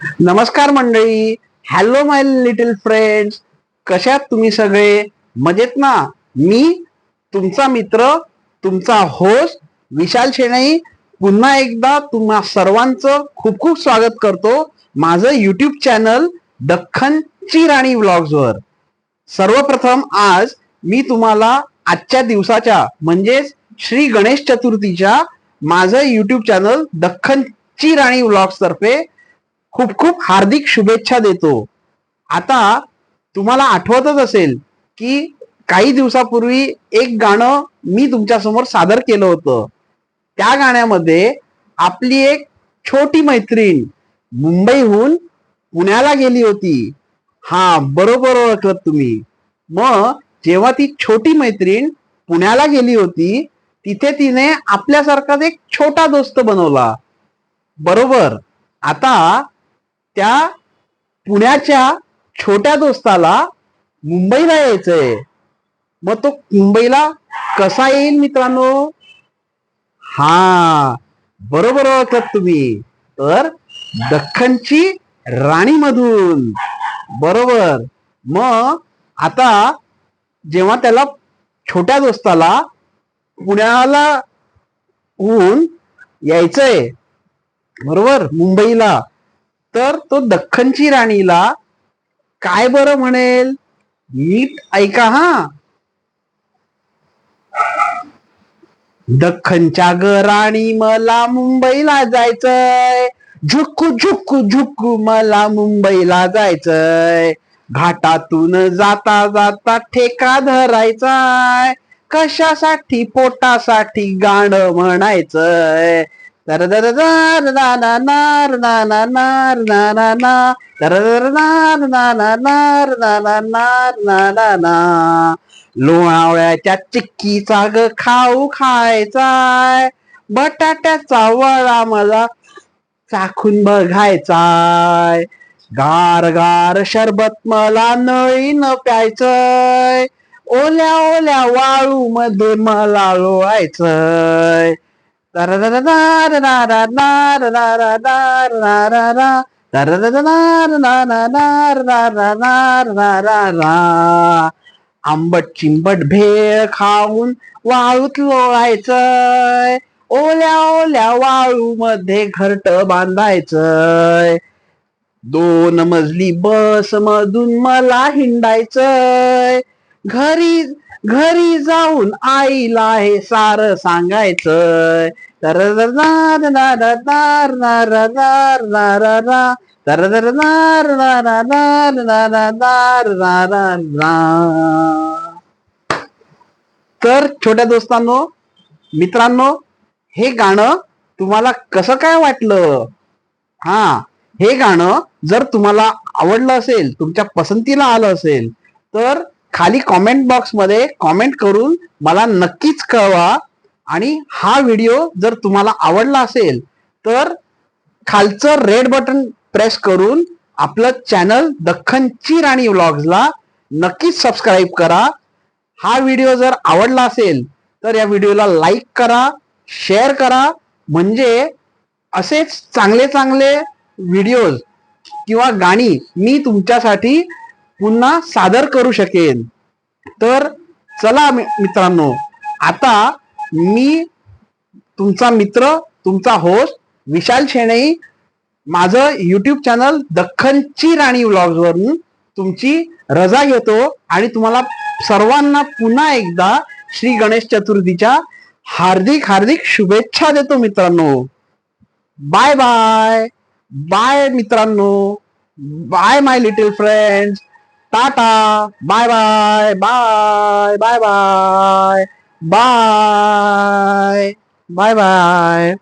नमस्कार मंडळी. हॅलो माय little friends कशात तुम्ही सगळे? मजेत ना? मी तुमचा मित्र तुमचा होस्ट विशाल शेणई. पुन्हा एकदा तुम्हा सर्वांचं खूप खूप स्वागत करतो माझं युट्यूब चॅनल दख्खनची राणी व्लॉग्स वर. सर्वप्रथम आज मी तुम्हाला आजच्या दिवसाच्या म्हणजेच श्री गणेश चतुर्थीच्या माझं युट्यूब चॅनल दख्खनची राणी व्लॉग्स तर्फे खूप खूप हार्दिक शुभेच्छा देतो. आता तुम्हाला आठवतच असेल की काही दिवसापूर्वी एक गाणं मी तुमच्यासमोर सादर केलं होतं. त्या गाण्यामध्ये आपली एक छोटी मैत्रीण मुंबईहून पुण्याला गेली होती. हा बरोबर ओळखलं तुम्ही. मग जेव्हा ती छोटी मैत्रीण पुण्याला गेली होती तिथे तिने आपल्यासारखाच एक छोटा दोस्त बनवला. बरोबर. आता त्या पुण्याच्या छोट्या दोस्ताला मुंबईला यायचंय. मग तो मुंबईला कसा येईल मित्रांनो? हा बरोबर ओळखत तुम्ही. तर दख्खनची राणी मधून बरोबर. मग आता जेव्हा त्याला छोट्या दोस्ताला पुण्याला होऊन यायचंय. बरोबर? मुंबईला. तर तो दख्खनची राणीला काय बरं म्हणेल? नीट ऐका हा. दख्खनच्या ग राणी मला मुंबईला जायचंय. झुक्कू झुक्कू झुक्कू मला मुंबईला जायचंय. घाटातून जाता जाता ठेका धरायचाय. कशासाठी पोटासाठी गाणं म्हणायचंय? लोणावळ्याच्या चिक्कीचा ग खाऊ खायचाय बटाट्याचा वळा मला चाखून बघायचाय गार गार शरबत मला नयीन प्यायचं ओल्या ओल्या वाळू मध्ये मला लोळायचंय आंबट चिंबट भेळ खाऊन वाळूत लोळायचंय. ओल्या ओल्या वाळू मध्ये घरट बांधायचंय. दोन मजली बस मधून मला हिंडायचंय. घरी घरी जाऊन आईला हे सार सांगायचं दर नार नार नार नार नार नार तर तर छोट्या दोस्तांनो मित्रांनो हे गाणं तुम्हाला कसं काय वाटलं? हा हे गाणं जर तुम्हाला आवडलं असेल तुमच्या पसंतीला आलं असेल तर खाली कॉमेंट बॉक्समध्ये कॉमेंट करून मला नक्कीच कळवा. आणि हा व्हिडिओ जर तुम्हाला आवडला असेल तर खालचं रेड बटन प्रेस करून आपलं चॅनल दख्खनची राणी व्लॉग्सला नक्कीच सबस्क्राईब करा. हा व्हिडिओ जर आवडला असेल तर या व्हिडिओला लाईक करा शेअर करा. म्हणजे असेच चांगले चांगले व्हिडिओज किंवा गाणी मी तुमच्यासाठी पुन्हा सादर करू शकेन. तर चला मि- मित्रांनो आता मी तुमचा मित्र तुमचा होस्ट विशाल शेणई माझं युट्यूब चॅनल दख्खनची राणी व्लॉग्स वरून तुमची रजा घेतो आणि तुम्हाला सर्वांना पुन्हा एकदा श्री गणेश चतुर्थीच्या हार्दिक हार्दिक शुभेच्छा देतो मित्रांनो. बाय बाय बाय मित्रांनो. Bye my little friends tata bye bye bye bye bye bye bye bye